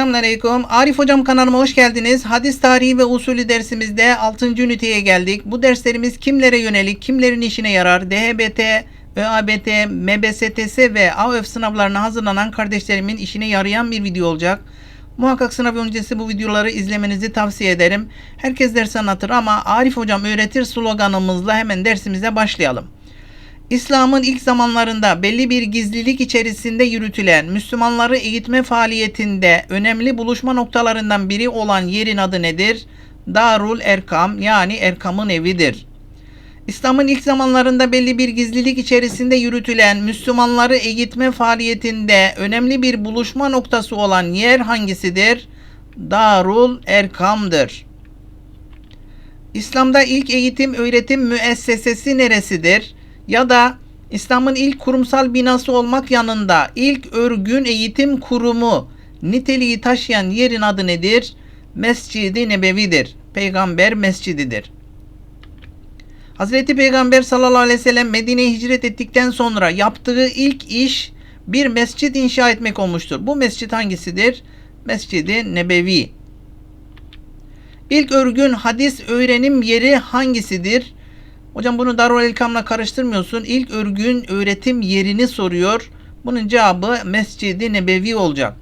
Selamünaleyküm. Arif Hocam kanalıma hoş geldiniz. Hadis tarihi ve usulü dersimizde 6. üniteye geldik. Bu derslerimiz kimlere yönelik, kimlerin işine yarar? DHBT, ÖABT, MBSTS ve AÖF sınavlarına hazırlanan kardeşlerimin işine yarayan bir video olacak. Muhakkak sınav öncesi bu videoları izlemenizi tavsiye ederim. Herkes ders anlatır ama Arif Hocam öğretir sloganımızla hemen dersimize başlayalım. İslam'ın ilk zamanlarında belli bir gizlilik içerisinde yürütülen Müslümanları eğitme faaliyetinde önemli buluşma noktalarından biri olan yerin adı nedir? Darul Erkam yani Erkam'ın evidir. İslam'ın ilk zamanlarında belli bir gizlilik içerisinde yürütülen Müslümanları eğitme faaliyetinde önemli bir buluşma noktası olan yer hangisidir? Darul Erkam'dır. İslam'da ilk eğitim öğretim müessesesi neresidir? Ya da İslam'ın ilk kurumsal binası olmak yanında ilk örgün eğitim kurumu niteliği taşıyan yerin adı nedir? Mescid-i Nebevi'dir. Peygamber mescididir. Hazreti Peygamber sallallahu aleyhi ve sellem Medine'ye hicret ettikten sonra yaptığı ilk iş bir mescit inşa etmek olmuştur. Bu mescit hangisidir? Mescid-i Nebevi. İlk örgün hadis öğrenim yeri hangisidir? Hocam bunu Darul Elkam'la karıştırmıyorsun. İlk örgün öğretim yerini soruyor. Bunun cevabı Mescid-i Nebevi olacak.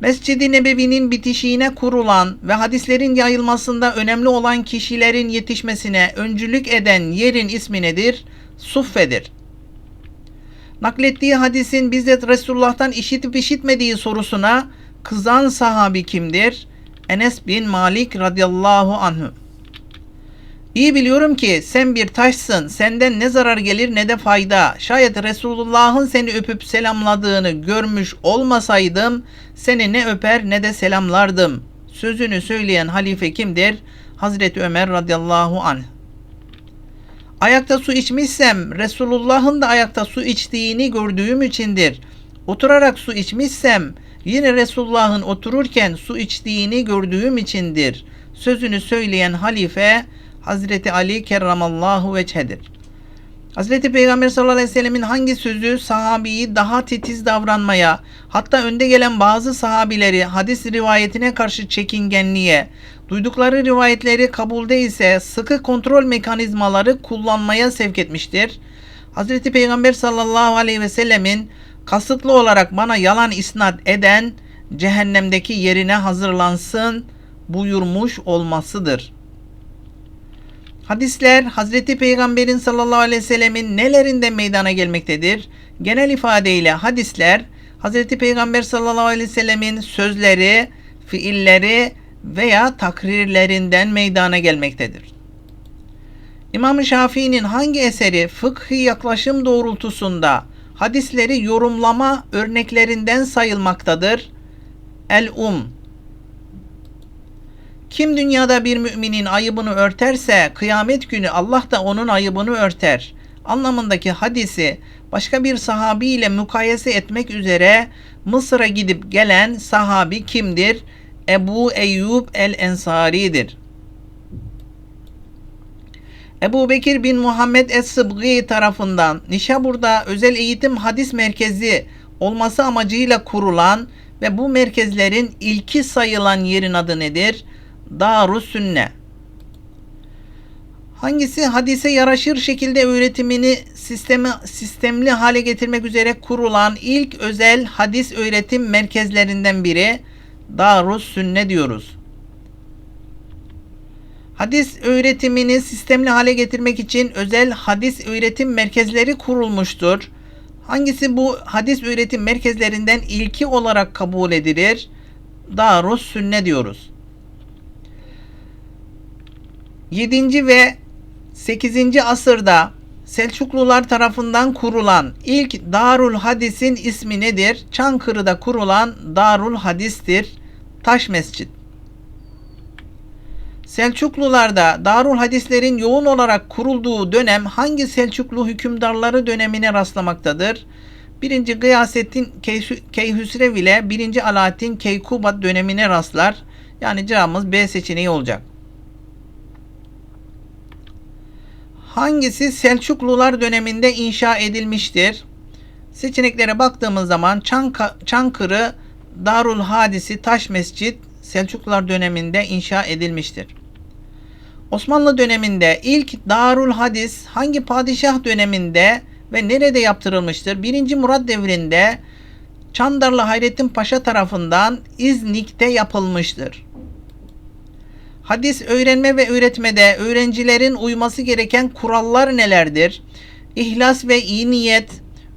Mescid-i Nebevi'nin bitişiğine kurulan ve hadislerin yayılmasında önemli olan kişilerin yetişmesine öncülük eden yerin ismi nedir? Suffe'dir. Naklettiği hadisin bizzat Resulullah'tan işitip işitmediği sorusuna kızan sahabi kimdir? Enes bin Malik radıyallahu anhu. İyi biliyorum ki sen bir taşsın, senden ne zarar gelir ne de fayda. Şayet Resulullah'ın seni öpüp selamladığını görmüş olmasaydım, seni ne öper ne de selamlardım. Sözünü söyleyen halife kimdir? Hazreti Ömer radıyallahu anh. Ayakta su içmişsem, Resulullah'ın da ayakta su içtiğini gördüğüm içindir. Oturarak su içmişsem, yine Resulullah'ın otururken su içtiğini gördüğüm içindir. Sözünü söyleyen halife, Hazreti Ali kerramallahu veçhedir. Hazreti Peygamber sallallahu aleyhi ve sellemin hangi sözü sahabiyi daha titiz davranmaya, hatta önde gelen bazı sahabileri hadis rivayetine karşı çekingenliğe, duydukları rivayetleri kabulde ise sıkı kontrol mekanizmaları kullanmaya sevk etmiştir. Hazreti Peygamber sallallahu aleyhi ve sellemin kasıtlı olarak bana yalan isnat eden cehennemdeki yerine hazırlansın buyurmuş olmasıdır.'' Hadisler Hazreti Peygamberin sallallahu aleyhi ve sellemin nelerinde meydana gelmektedir? Genel ifadeyle hadisler Hazreti Peygamber sallallahu aleyhi ve sellemin sözleri, fiilleri veya takrirlerinden meydana gelmektedir. İmam Şafii'nin hangi eseri fıkhi yaklaşım doğrultusunda hadisleri yorumlama örneklerinden sayılmaktadır? El-Um kim dünyada bir müminin ayıbını örterse kıyamet günü Allah da onun ayıbını örter. Anlamındaki hadisi başka bir sahabi ile mukayese etmek üzere Mısır'a gidip gelen sahabi kimdir? Ebu Eyyub el-Ensari'dir. Ebu Bekir bin Muhammed Es-Sıbgı tarafından Nişabur'da özel eğitim hadis merkezi olması amacıyla kurulan ve bu merkezlerin ilki sayılan yerin adı nedir? Darus Sünne. Hangisi hadise yaraşır şekilde öğretimini sistemi, sistemli hale getirmek üzere kurulan ilk özel hadis öğretim merkezlerinden biri Darus Sünne diyoruz. Hadis öğretimini sistemli hale getirmek için özel hadis öğretim merkezleri kurulmuştur. Hangisi bu hadis öğretim merkezlerinden ilki olarak kabul edilir? Darus Sünne diyoruz. 7. ve 8. asırda Selçuklular tarafından kurulan ilk Darul Hadis'in ismi nedir? Çankırı'da kurulan Darul Hadis'tir. Taş Mescid. Selçuklularda Darul Hadislerin yoğun olarak kurulduğu dönem hangi Selçuklu hükümdarları dönemine rastlamaktadır? 1. Gıyasettin Keyhüsrev ile 1. Alaaddin Keykubat dönemine rastlar. Yani cevabımız B seçeneği olacak. Hangisi Selçuklular döneminde inşa edilmiştir? Seçeneklere baktığımız zaman Çanka, Çankırı Darul Hadisi Taş Mescid Selçuklular döneminde inşa edilmiştir. Osmanlı döneminde ilk Darul Hadis hangi padişah döneminde ve nerede yaptırılmıştır? 1. Murat devrinde Çandarlı Hayrettin Paşa tarafından İznik'te yapılmıştır. Hadis öğrenme ve öğretmede öğrencilerin uyması gereken kurallar nelerdir? İhlas ve iyi niyet,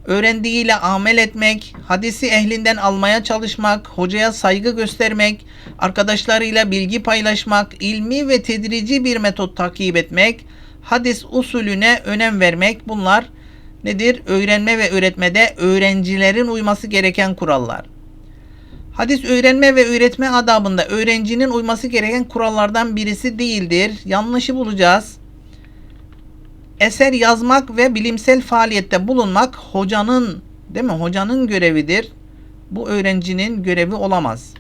öğrendiğiyle amel etmek, hadisi ehlinden almaya çalışmak, hocaya saygı göstermek, arkadaşlarıyla bilgi paylaşmak, ilmi ve tedrici bir metot takip etmek, hadis usulüne önem vermek bunlar nedir? Öğrenme ve öğretmede öğrencilerin uyması gereken kurallar. Hadis öğrenme ve öğretme adabında öğrencinin uyması gereken kurallardan birisi değildir. Yanlışı bulacağız. Eser yazmak ve bilimsel faaliyette bulunmak hocanın değil mi? Hocanın görevidir. Bu öğrencinin görevi olamaz.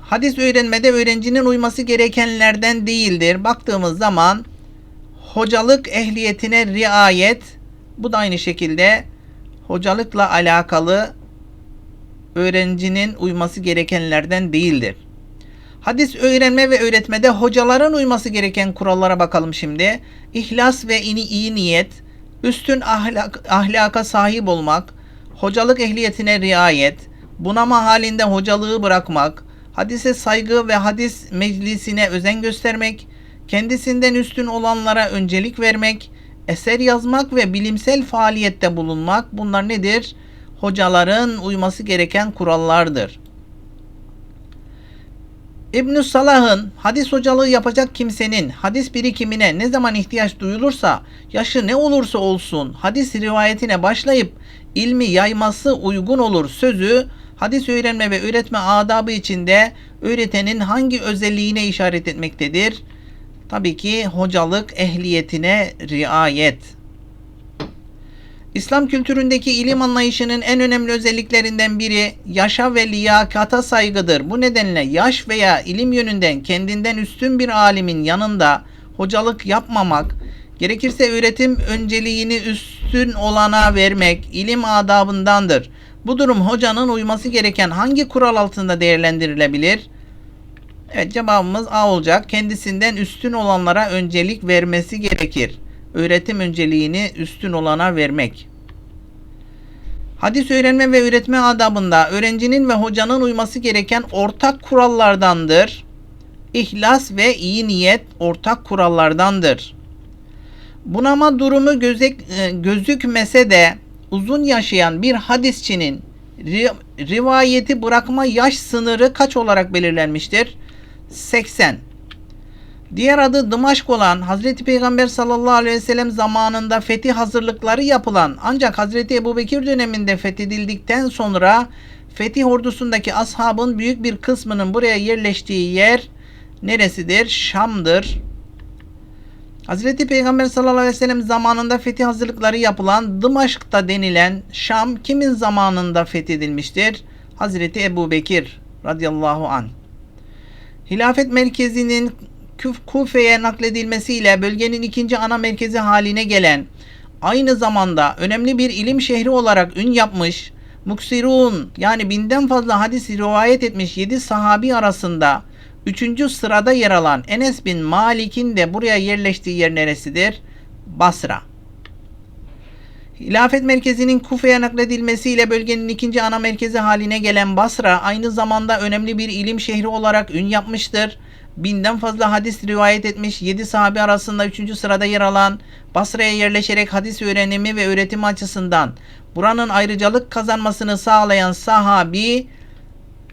Hadis öğrenmede öğrencinin uyması gerekenlerden değildir. Baktığımız zaman hocalık ehliyetine riayet bu da aynı şekilde hocalıkla alakalı öğrencinin uyması gerekenlerden değildir. Hadis öğrenme ve öğretmede hocaların uyması gereken kurallara bakalım şimdi. İhlas ve iyi niyet, üstün ahlak, ahlaka sahip olmak, hocalık ehliyetine riayet, bunama halinde hocalığı bırakmak, hadise saygı ve hadis meclisine özen göstermek, kendisinden üstün olanlara öncelik vermek, eser yazmak ve bilimsel faaliyette bulunmak bunlar nedir? Hocaların uyması gereken kurallardır. ibn Salah'ın hadis hocalığı yapacak kimsenin hadis birikimine ne zaman ihtiyaç duyulursa, yaşı ne olursa olsun hadis rivayetine başlayıp ilmi yayması uygun olur sözü hadis öğrenme ve öğretme adabı içinde öğretenin hangi özelliğine işaret etmektedir? Tabii ki hocalık ehliyetine riayet. İslam kültüründeki ilim anlayışının en önemli özelliklerinden biri yaşa ve liyakata saygıdır. Bu nedenle yaş veya ilim yönünden kendinden üstün bir alimin yanında hocalık yapmamak, gerekirse öğretim önceliğini üstün olana vermek ilim adabındandır. Bu durum hocanın uyması gereken hangi kural altında değerlendirilebilir? Evet cevabımız A olacak. Kendisinden üstün olanlara öncelik vermesi gerekir. Öğretim önceliğini üstün olana vermek. Hadis öğrenme ve öğretme adabında öğrencinin ve hocanın uyması gereken ortak kurallardandır. İhlas ve iyi niyet ortak kurallardandır. Bunama durumu gözek, e, gözükmese de uzun yaşayan bir hadisçinin rivayeti bırakma yaş sınırı kaç olarak belirlenmiştir? 80. Diğer adı Dımaşk olan Hazreti Peygamber sallallahu aleyhi ve sellem zamanında fetih hazırlıkları yapılan ancak Hazreti Ebu Bekir döneminde fethedildikten sonra fetih ordusundaki ashabın büyük bir kısmının buraya yerleştiği yer neresidir? Şam'dır. Hazreti Peygamber sallallahu aleyhi ve sellem zamanında fetih hazırlıkları yapılan Dımaşk'ta denilen Şam kimin zamanında fethedilmiştir? Hazreti Ebu Bekir radıyallahu anh. Hilafet merkezinin Kufe'ye nakledilmesiyle bölgenin ikinci ana merkezi haline gelen, aynı zamanda önemli bir ilim şehri olarak ün yapmış, Muksirun yani binden fazla hadis rivayet etmiş 7 sahabi arasında 3. sırada yer alan Enes bin Malik'in de buraya yerleştiği yer neresidir? Basra. Hilafet merkezinin Kufe'ye nakledilmesiyle bölgenin ikinci ana merkezi haline gelen Basra aynı zamanda önemli bir ilim şehri olarak ün yapmıştır. Binden fazla hadis rivayet etmiş 7 sahabe arasında 3. sırada yer alan Basra'ya yerleşerek hadis öğrenimi ve öğretimi açısından buranın ayrıcalık kazanmasını sağlayan sahabi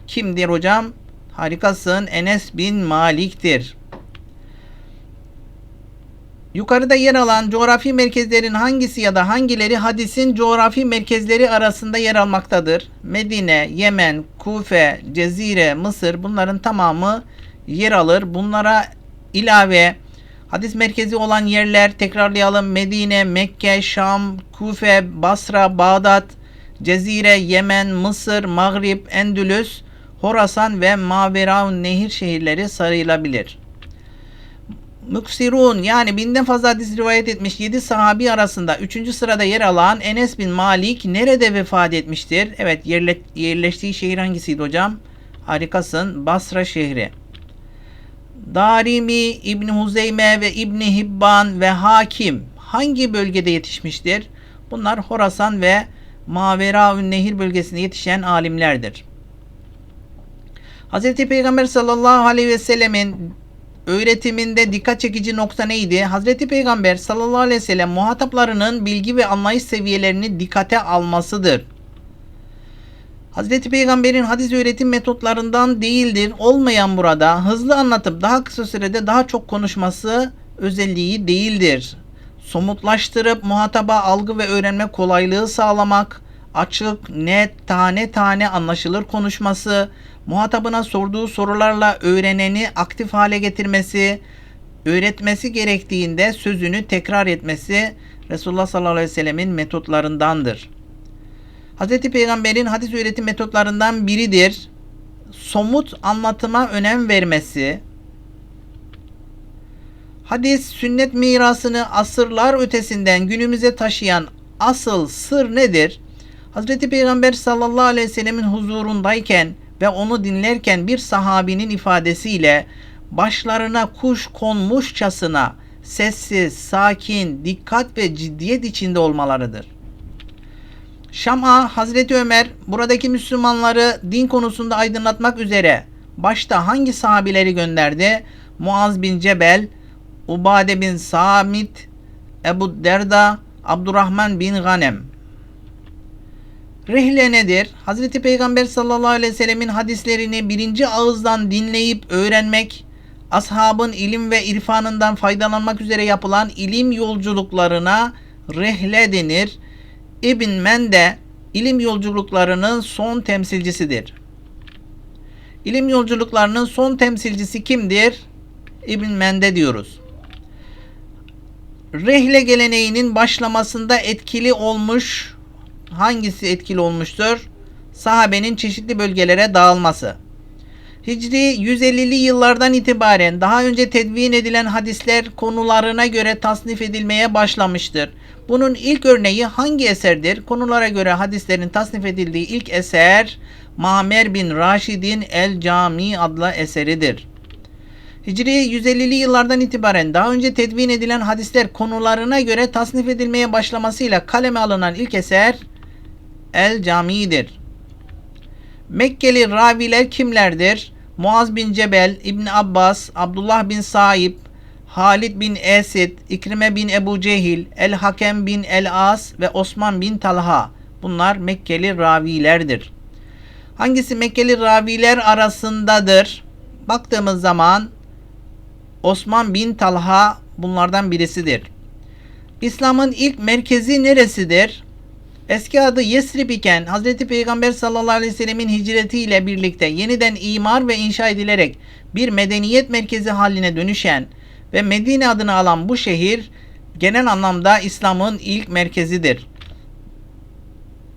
kimdir hocam? Harikasın Enes bin Malik'tir. Yukarıda yer alan coğrafi merkezlerin hangisi ya da hangileri hadisin coğrafi merkezleri arasında yer almaktadır? Medine, Yemen, Kufe, Cezire, Mısır bunların tamamı yer alır. Bunlara ilave hadis merkezi olan yerler tekrarlayalım. Medine, Mekke, Şam, Kufe, Basra, Bağdat, Cezire, Yemen, Mısır, Mağrib, Endülüs, Horasan ve Maveraun nehir şehirleri sayılabilir. Müksirun yani binden fazla hadis rivayet etmiş 7 sahabi arasında 3. sırada yer alan Enes bin Malik nerede vefat etmiştir? Evet yerle, yerleştiği şehir hangisiydi hocam? Harikasın. Basra şehri. Darimi, İbni Huzeyme ve İbni Hibban ve Hakim hangi bölgede yetişmiştir? Bunlar Horasan ve Maveraün Nehir bölgesinde yetişen alimlerdir. Hz. Peygamber sallallahu aleyhi ve sellemin öğretiminde dikkat çekici nokta neydi? Hazreti Peygamber sallallahu aleyhi ve sellem muhataplarının bilgi ve anlayış seviyelerini dikkate almasıdır. Hazreti Peygamber'in hadis öğretim metotlarından değildir. Olmayan burada hızlı anlatıp daha kısa sürede daha çok konuşması özelliği değildir. Somutlaştırıp muhataba algı ve öğrenme kolaylığı sağlamak, açık, net, tane tane anlaşılır konuşması, muhatabına sorduğu sorularla öğreneni aktif hale getirmesi, öğretmesi gerektiğinde sözünü tekrar etmesi Resulullah sallallahu aleyhi ve sellemin metotlarındandır. Hz. Peygamber'in hadis öğretim metotlarından biridir. Somut anlatıma önem vermesi, hadis sünnet mirasını asırlar ötesinden günümüze taşıyan asıl sır nedir? Hz. Peygamber sallallahu aleyhi ve sellemin huzurundayken ve onu dinlerken bir sahabinin ifadesiyle başlarına kuş konmuşçasına sessiz, sakin, dikkat ve ciddiyet içinde olmalarıdır. Şam'a Hazreti Ömer buradaki Müslümanları din konusunda aydınlatmak üzere başta hangi sahabileri gönderdi? Muaz bin Cebel, Ubade bin Samit, Ebu Derda, Abdurrahman bin Ganem. Rihle nedir? Hazreti Peygamber sallallahu aleyhi ve sellemin hadislerini birinci ağızdan dinleyip öğrenmek, ashabın ilim ve irfanından faydalanmak üzere yapılan ilim yolculuklarına rehle denir. İbn Mende ilim yolculuklarının son temsilcisidir. İlim yolculuklarının son temsilcisi kimdir? İbn Mende diyoruz. Rehle geleneğinin başlamasında etkili olmuş hangisi etkili olmuştur? Sahabenin çeşitli bölgelere dağılması. Hicri 150'li yıllardan itibaren daha önce tedvin edilen hadisler konularına göre tasnif edilmeye başlamıştır. Bunun ilk örneği hangi eserdir? Konulara göre hadislerin tasnif edildiği ilk eser Mamer bin Raşid'in El Cami adlı eseridir. Hicri 150'li yıllardan itibaren daha önce tedvin edilen hadisler konularına göre tasnif edilmeye başlamasıyla kaleme alınan ilk eser El Cami'dir. Mekkeli raviler kimlerdir? Muaz bin Cebel, İbn Abbas, Abdullah bin Saib, Halid bin Esid, İkrime bin Ebu Cehil, El Hakem bin El As ve Osman bin Talha. Bunlar Mekkeli ravilerdir. Hangisi Mekkeli raviler arasındadır? Baktığımız zaman Osman bin Talha bunlardan birisidir. İslam'ın ilk merkezi neresidir? Eski adı Yesrib iken Hz. Peygamber sallallahu aleyhi ve sellemin hicretiyle birlikte yeniden imar ve inşa edilerek bir medeniyet merkezi haline dönüşen ve Medine adını alan bu şehir genel anlamda İslam'ın ilk merkezidir.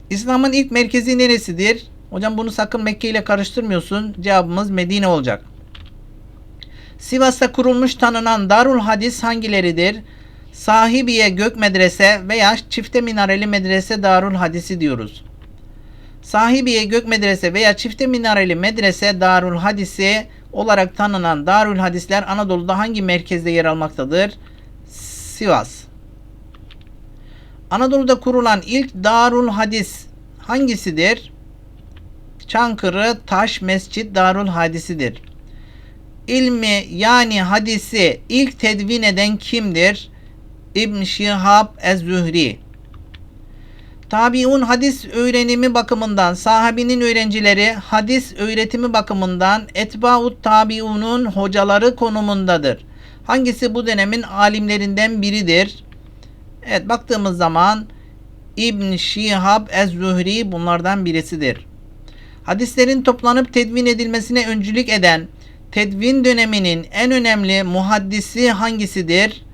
İslam'ın ilk merkezi neresidir? Hocam bunu sakın Mekke ile karıştırmıyorsun. Cevabımız Medine olacak. Sivas'ta kurulmuş tanınan Darul Hadis hangileridir? Sahibiye Gök Medrese veya Çifte Minareli Medrese Darul Hadisi diyoruz. Sahibiye Gök Medrese veya Çifte Minareli Medrese Darul Hadisi olarak tanınan Darul Hadisler Anadolu'da hangi merkezde yer almaktadır? Sivas. Anadolu'da kurulan ilk Darul Hadis hangisidir? Çankırı Taş Mescit Darul Hadisidir. İlmi yani hadisi ilk tedvin eden kimdir? İbn Şihab Ez-Zühri. Tabiun hadis öğrenimi bakımından sahabinin öğrencileri hadis öğretimi bakımından etbaut tabiunun hocaları konumundadır. Hangisi bu dönemin alimlerinden biridir? Evet baktığımız zaman İbn Şihab Ez-Zühri bunlardan birisidir. Hadislerin toplanıp tedvin edilmesine öncülük eden tedvin döneminin en önemli muhaddisi hangisidir?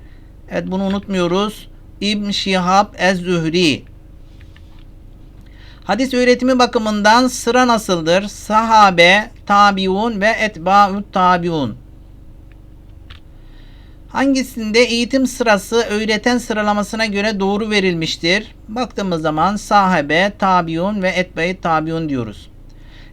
Evet bunu unutmuyoruz. İbn Şihab Ez-Zühri. Hadis öğretimi bakımından sıra nasıldır? Sahabe, tabiun ve etba'ut tabiun. Hangisinde eğitim sırası öğreten sıralamasına göre doğru verilmiştir? Baktığımız zaman sahabe, tabiun ve etbe tabiun diyoruz.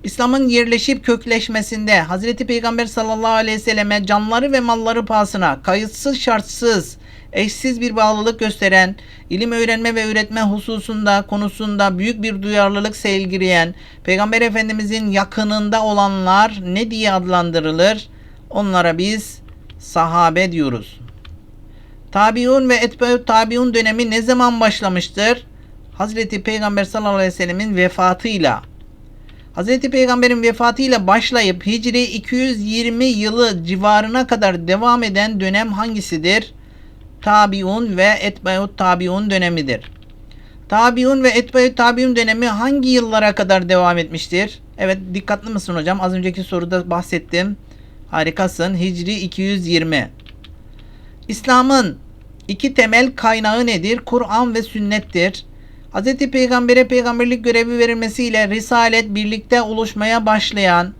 İslam'ın yerleşip kökleşmesinde Hz. Peygamber sallallahu aleyhi ve selleme canları ve malları pahasına kayıtsız şartsız eşsiz bir bağlılık gösteren, ilim öğrenme ve öğretme hususunda konusunda büyük bir duyarlılık sergileyen Peygamber Efendimizin yakınında olanlar ne diye adlandırılır? Onlara biz sahabe diyoruz. Tabiun ve etbeut tabiun dönemi ne zaman başlamıştır? Hazreti Peygamber sallallahu aleyhi ve sellemin vefatıyla. Hazreti Peygamber'in vefatıyla başlayıp Hicri 220 yılı civarına kadar devam eden dönem hangisidir? Tabiun ve etbeut tabiun dönemidir. Tabiun ve etbeut tabiun dönemi hangi yıllara kadar devam etmiştir? Evet dikkatli misin hocam? Az önceki soruda bahsettim. Harikasın. Hicri 220. İslam'ın iki temel kaynağı nedir? Kur'an ve sünnettir. Hz. Peygamber'e peygamberlik görevi verilmesiyle Risalet birlikte oluşmaya başlayan,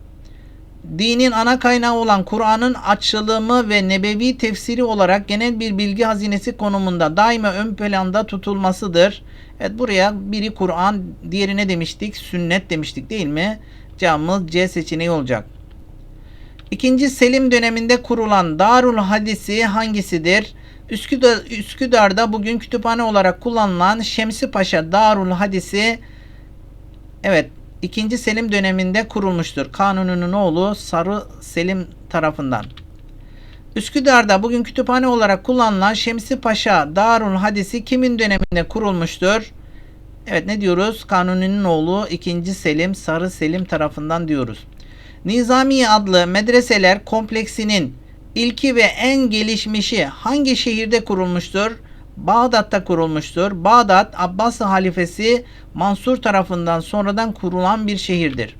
dinin ana kaynağı olan Kur'an'ın açılımı ve nebevi tefsiri olarak genel bir bilgi hazinesi konumunda daima ön planda tutulmasıdır. Evet buraya biri Kur'an, diğerine demiştik? Sünnet demiştik değil mi? Cevabımız C seçeneği olacak. İkinci Selim döneminde kurulan Darul Hadisi hangisidir? Üsküdar, Üsküdar'da bugün kütüphane olarak kullanılan Şemsi Paşa Darul Hadisi evet 2. Selim döneminde kurulmuştur. Kanununun oğlu Sarı Selim tarafından. Üsküdar'da bugün kütüphane olarak kullanılan Şemsi Paşa Darul Hadisi kimin döneminde kurulmuştur? Evet ne diyoruz? Kanuni'nin oğlu 2. Selim Sarı Selim tarafından diyoruz. Nizamiye adlı medreseler kompleksinin ilki ve en gelişmişi hangi şehirde kurulmuştur? Bağdat'ta kurulmuştur. Bağdat Abbas halifesi Mansur tarafından sonradan kurulan bir şehirdir.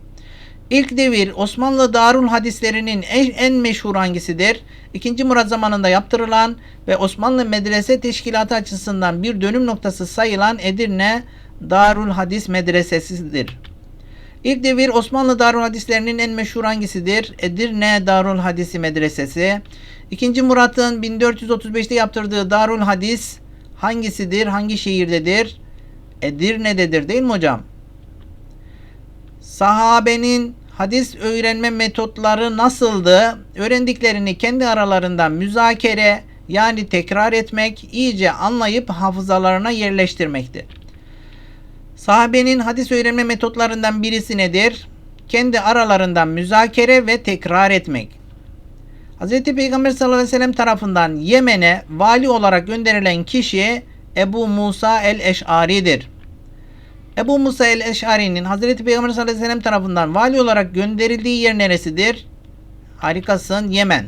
İlk devir Osmanlı Darul Hadislerinin en, en meşhur hangisidir? İkinci Murat zamanında yaptırılan ve Osmanlı Medrese Teşkilatı açısından bir dönüm noktası sayılan Edirne Darul Hadis Medresesidir. İlk devir Osmanlı Darul Hadislerinin en meşhur hangisidir? Edirne Darul Hadisi Medresesi. İkinci Murat'ın 1435'te yaptırdığı Darul Hadis hangisidir? Hangi şehirdedir? Edirne'dedir değil mi hocam? Sahabenin hadis öğrenme metotları nasıldı? Öğrendiklerini kendi aralarında müzakere yani tekrar etmek, iyice anlayıp hafızalarına yerleştirmektir. Sahabenin hadis öğrenme metotlarından birisi nedir? Kendi aralarından müzakere ve tekrar etmek. Hz. Peygamber sallallahu aleyhi ve sellem tarafından Yemen'e vali olarak gönderilen kişi Ebu Musa el-Eş'ari'dir. Ebu Musa el-Eş'ari'nin Hz. Peygamber sallallahu aleyhi ve sellem tarafından vali olarak gönderildiği yer neresidir? Harikasın Yemen.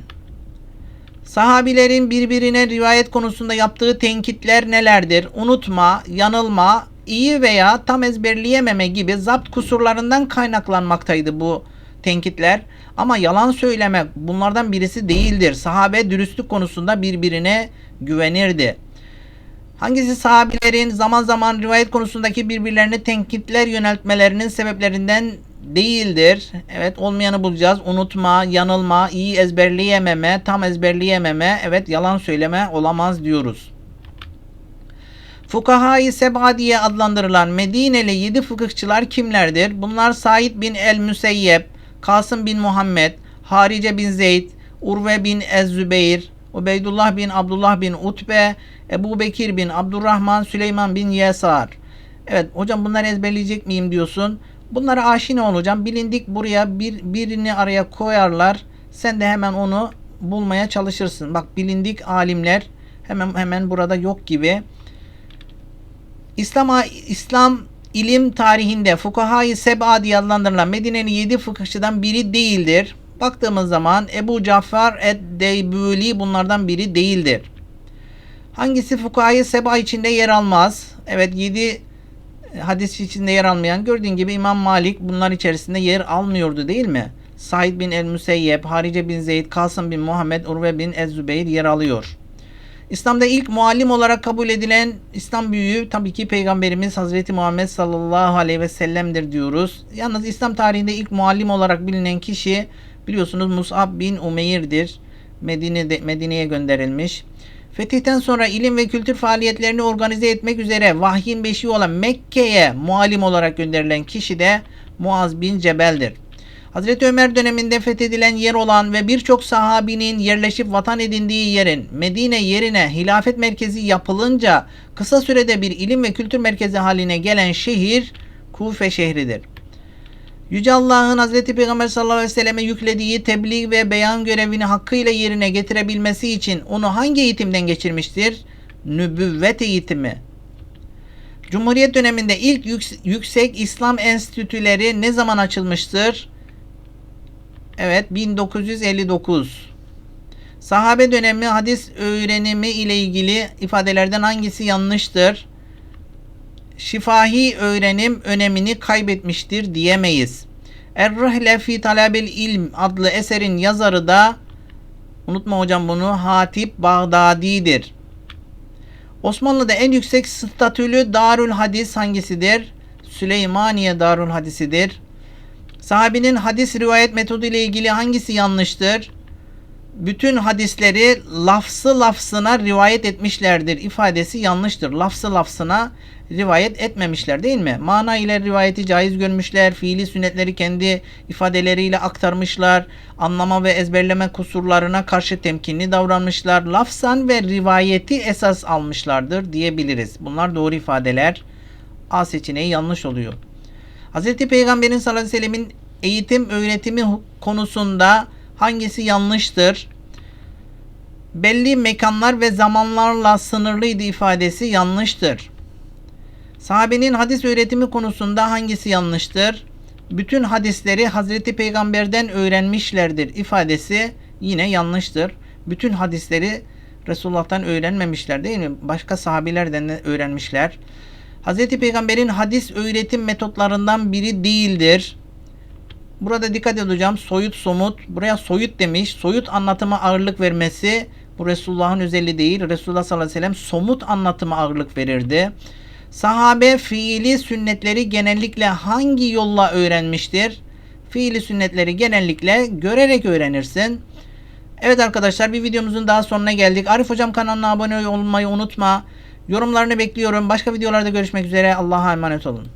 Sahabilerin birbirine rivayet konusunda yaptığı tenkitler nelerdir? Unutma, yanılma, iyi veya tam ezberleyememe gibi zapt kusurlarından kaynaklanmaktaydı bu tenkitler. Ama yalan söyleme bunlardan birisi değildir. Sahabe dürüstlük konusunda birbirine güvenirdi. Hangisi sahabilerin zaman zaman rivayet konusundaki birbirlerine tenkitler yöneltmelerinin sebeplerinden değildir. Evet olmayanı bulacağız. Unutma, yanılma, iyi ezberleyememe, tam ezberleyememe, evet yalan söyleme olamaz diyoruz. Fukahayı Seba diye adlandırılan Medineli yedi fıkıhçılar kimlerdir? Bunlar Said bin el-Müseyyep, Kasım bin Muhammed, Harice bin Zeyd, Urve bin Ez-Zübeyir, Ubeydullah bin Abdullah bin Utbe, Ebu Bekir bin Abdurrahman, Süleyman bin Yesar. Evet hocam bunları ezberleyecek miyim diyorsun. Bunlara aşina olacağım. Bilindik buraya bir, birini araya koyarlar. Sen de hemen onu bulmaya çalışırsın. Bak bilindik alimler hemen hemen burada yok gibi. İslam, İslam ilim tarihinde Fukahayı Seba diye adlandırılan Medine'nin yedi fıkıhçıdan biri değildir. Baktığımız zaman Ebu Cafer ed-Deybuli bunlardan biri değildir. Hangisi Fukahayı Seba içinde yer almaz? Evet yedi hadis içinde yer almayan gördüğün gibi İmam Malik bunlar içerisinde yer almıyordu değil mi? Said bin el-Müseyyep, Harice bin Zeyd, Kasım bin Muhammed, Urve bin Ez-Zübeyir yer alıyor. İslam'da ilk muallim olarak kabul edilen İslam büyüğü tabii ki Peygamberimiz Hazreti Muhammed sallallahu aleyhi ve sellem'dir diyoruz. Yalnız İslam tarihinde ilk muallim olarak bilinen kişi biliyorsunuz Mus'ab bin Umeyr'dir. Medine'de, Medine'ye gönderilmiş. Fetihten sonra ilim ve kültür faaliyetlerini organize etmek üzere vahyin beşiği olan Mekke'ye muallim olarak gönderilen kişi de Muaz bin Cebel'dir. Hazreti Ömer döneminde fethedilen yer olan ve birçok sahabinin yerleşip vatan edindiği yerin Medine yerine hilafet merkezi yapılınca kısa sürede bir ilim ve kültür merkezi haline gelen şehir Kufe şehridir. Yüce Allah'ın Hazreti Peygamber sallallahu aleyhi ve selleme yüklediği tebliğ ve beyan görevini hakkıyla yerine getirebilmesi için onu hangi eğitimden geçirmiştir? Nübüvvet eğitimi. Cumhuriyet döneminde ilk yüks- yüksek İslam enstitüleri ne zaman açılmıştır? Evet 1959. Sahabe dönemi hadis öğrenimi ile ilgili ifadelerden hangisi yanlıştır? Şifahi öğrenim önemini kaybetmiştir diyemeyiz. Er-Rihle fi Talabil İlm adlı eserin yazarı da unutma hocam bunu Hatip Bağdadi'dir. Osmanlı'da en yüksek statülü Darül Hadis hangisidir? Süleymaniye Darül Hadisidir. Sahabinin hadis rivayet metodu ile ilgili hangisi yanlıştır? Bütün hadisleri lafzı lafzına rivayet etmişlerdir ifadesi yanlıştır. Lafzı lafzına rivayet etmemişler değil mi? Mana ile rivayeti caiz görmüşler. Fiili sünnetleri kendi ifadeleriyle aktarmışlar. Anlama ve ezberleme kusurlarına karşı temkinli davranmışlar. Lafzan ve rivayeti esas almışlardır diyebiliriz. Bunlar doğru ifadeler. A seçeneği yanlış oluyor. Hz. Peygamberin sallallahu aleyhi ve sellemin eğitim öğretimi konusunda hangisi yanlıştır? Belli mekanlar ve zamanlarla sınırlıydı ifadesi yanlıştır. Sahabenin hadis öğretimi konusunda hangisi yanlıştır? Bütün hadisleri Hazreti Peygamber'den öğrenmişlerdir ifadesi yine yanlıştır. Bütün hadisleri Resulullah'tan öğrenmemişler değil mi? Başka sahabilerden de öğrenmişler. Hazreti Peygamber'in hadis öğretim metotlarından biri değildir. Burada dikkat edeceğim. Soyut somut. Buraya soyut demiş. Soyut anlatıma ağırlık vermesi bu Resulullah'ın özelliği değil. Resulullah sallallahu aleyhi ve sellem somut anlatıma ağırlık verirdi. Sahabe fiili sünnetleri genellikle hangi yolla öğrenmiştir? Fiili sünnetleri genellikle görerek öğrenirsin. Evet arkadaşlar bir videomuzun daha sonuna geldik. Arif Hocam kanalına abone olmayı unutma. Yorumlarını bekliyorum. Başka videolarda görüşmek üzere. Allah'a emanet olun.